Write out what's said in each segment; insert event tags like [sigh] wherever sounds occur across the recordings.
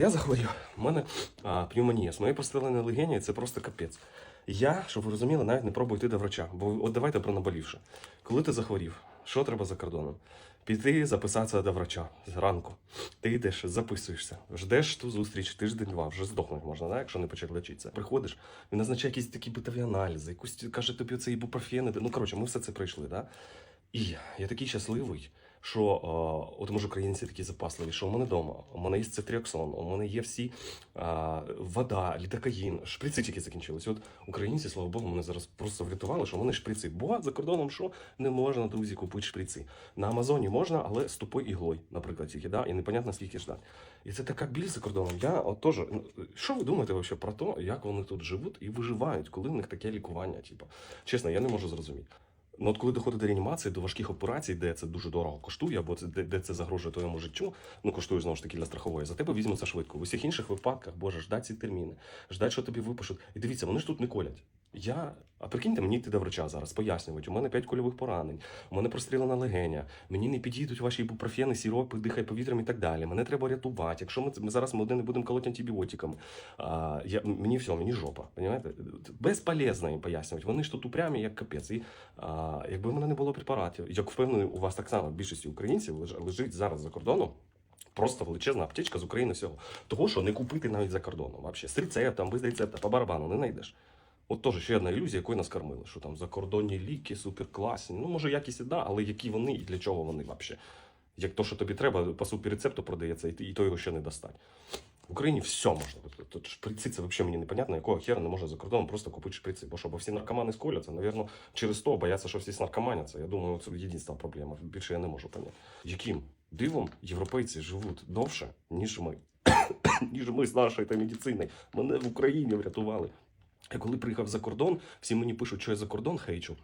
Я захворів. У мене а, пневмонія. З моєю простреленою легені це просто капець. Я, щоб ви розуміли, навіть не пробую йти до врача. Бо от давайте про наболівше. Коли ти захворів, що треба за кордоном? Піти записатися до врача зранку. Ти йдеш, записуєшся, ждеш ту зустріч, тиждень-два, вже здохнути можна, да? якщо не почати лечитися. Приходиш, він назначає якісь такі битові аналізи, якусь каже тобі це ібупрофени. Ну коротше, ми все це пройшли. Да? І я такий щасливий, що о, от може українці такі запасливі, що у мене вдома, у мене є цитриоксон, у мене є всі а, вода, лідокаїн, шприци тільки закінчилися. От українці, слава Богу, мене зараз просто врятували, що вони шприци. Бо за кордоном що не можна, друзі, купити шприци. На Амазоні можна, але з тупою іглою, наприклад, тільки, да? і непонятно скільки ждати. І це така біль за кордоном. Я от теж, ну, що ви думаєте вообще про те, як вони тут живуть і виживають, коли в них таке лікування? Типу? Чесно, я не можу зрозуміти. Ну, от коли доходить до реанімації, до важких операцій, де це дуже дорого коштує, або це де, де це загрожує твоєму життю, ну коштує знову ж таки для страхової, за тебе візьмуться швидко. В усіх інших випадках, боже, ждать ці терміни, ждать, що тобі випишуть. І дивіться, вони ж тут не колять. Я, а прикиньте, мені йти до врача зараз, пояснюють, у мене 5 кульових поранень, у мене прострілена легеня, мені не підійдуть ваші ібупрофени, сіропи, дихай повітрям і так далі. Мене треба рятувати. Якщо ми, ми зараз ми один не будемо колоти антибіотиками, а, я, мені все, мені жопа. Понимаєте? Безполезно їм пояснювати. Вони ж тут упрямі, як капець. І а, якби в мене не було препаратів, як впевнений, у вас так само більшості українців лежить зараз за кордоном. Просто величезна аптечка з України всього. Того, що не купити навіть за кордоном. Вообще. З рецептом, без рецепта, по барабану не знайдеш. От теж ще одна ілюзія, якою нас кормили, що там закордонні ліки, суперкласні. Ну, може, якісь і да, але які вони і для чого вони взагалі? Як то, що тобі треба, по суперрецепту продається, і, і то його ще не достать. В Україні все можна. Тут шприци це взагалі мені непонятно, якого хера не можна за кордоном просто купити шприци. Бо що, бо всі наркомани сколяться, навірно, через то бояться, що всі снаркоманяться. Я думаю, це єдина проблема. Більше я не можу поняти. Яким дивом європейці живуть довше, ніж ми. [coughs] ніж ми з нашою та медициною. Мене в Україні врятували. Я коли приїхав за кордон, всі мені пишуть, що я за кордон хейчу.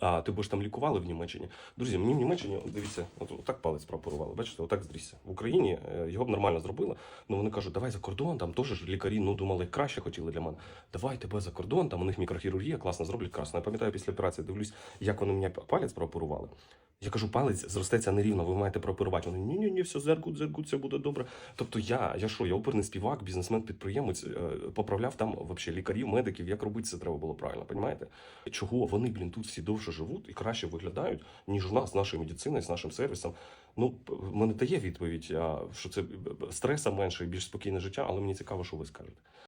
А ти будеш там лікували в Німеччині. Друзі, мені в Німеччині, дивіться, от, отак палець прооперували. Бачите, отак здрісся. В Україні е, його б нормально зробили. Ну вони кажуть, давай за кордон, там теж ж лікарі ну думали, краще хотіли для мене. Давай тебе за кордон, там у них мікрохірургія класно зроблять красно. Я пам'ятаю після операції, дивлюсь, як вони мені палець прооперували. Я кажу, палець зростеться нерівно, ви маєте прооперувати. Вони ні, ні, ні, все зергут, зергут, все буде добре. Тобто я, я що, я оперний співак, бізнесмен, підприємець, е, поправляв там вообще лікарів, медиків, як робити це треба було правильно, понімаєте? Чого вони, блін, тут всі довше живуть і краще виглядають, ніж у нас з нашою медициною, з нашим сервісом. Ну, мене дає відповідь, що це стреса менше і більш спокійне життя, але мені цікаво, що ви скажете.